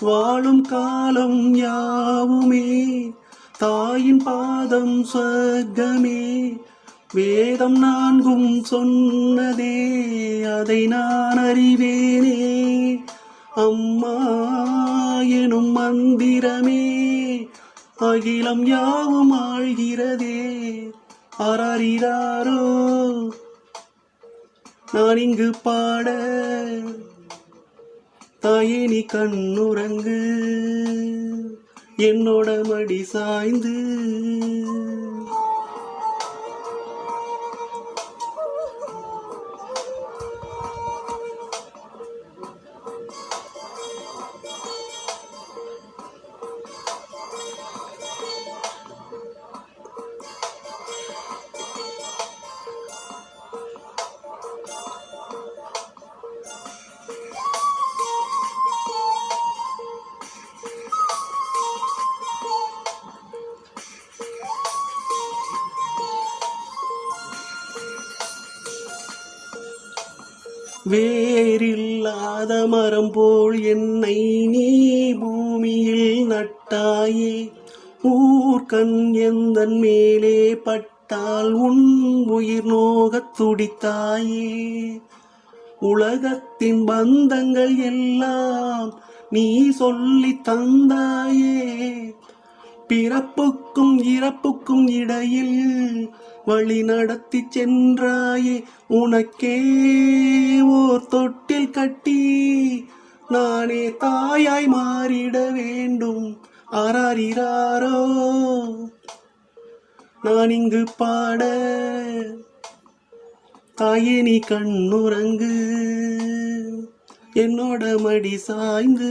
வாழும் காலம் யாவுமே? தாயின் பாதம் சொர்க்கமே. வேதம் நான்கும் சொன்னதே அதை நான் அறிவேனே. அம்மா எனும் மந்திரமே அகிலம் யாவும் ஆழ்கிறதே. ஆராரிராரோ நான் இங்கு பாட தாயே நீ கண்ணுறங்கு. என்னோட மடி சாய்ந்து. வேறில்லாத மரம் போல் என்னை நீ பூமியில் நட்டாயே. ஊர்கண் எந்தன் மேலே பட்டால் உன் உயிர் நோகத் துடித்தாயே. உலகத்தின் பந்தங்கள் எல்லாம் நீ சொல்லி தந்தாயே. பிறப்புக்கும் இறப்புக்கும் இடையில் வழி நடத்தி சென்றாயே உனக்கே ஓர் தொட்டில் கட்டி நானே தாயாய் மாறிட வேண்டும். ஆராரிராரோ நான் இங்கு பாட தாயே நீ கண்ணுறங்கு. என்னோட மடி சாய்ந்து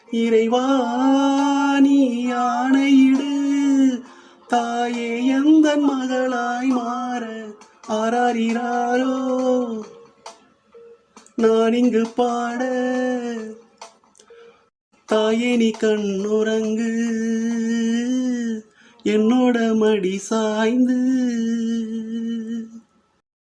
இறைவா நீ ஆணையிடு. தாயே எந்த மகளாய் மாற ஆராரிராரோ நான் இங்கு பாட. தாயே நீ கண்ணுறங்கு என்னோட மடி சாய்ந்து.